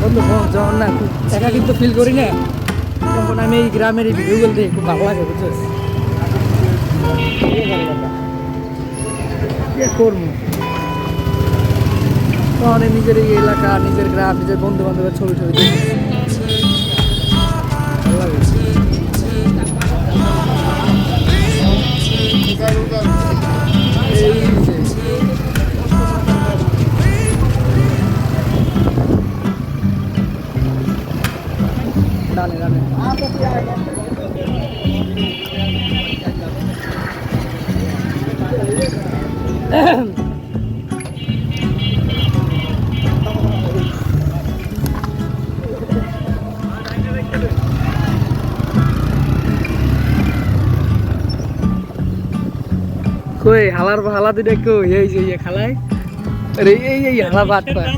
বন্ধু যখন না একা কিন্তু ফিল করি না তখন আমি এই গ্রামের এই ভিডিওগুলো দেখি খুব ভালো লাগে বুঝছ করব তখন এই নিজের এই এলাকা নিজের গ্রাম নিজের বন্ধু বান্ধবের ছবি ছবি দেখি ভালো লাগে এই যে ডানে ডানে কই হালার হালা দিলে কই? এই যে খালায়। আরে এই এই হালা বাদ পায়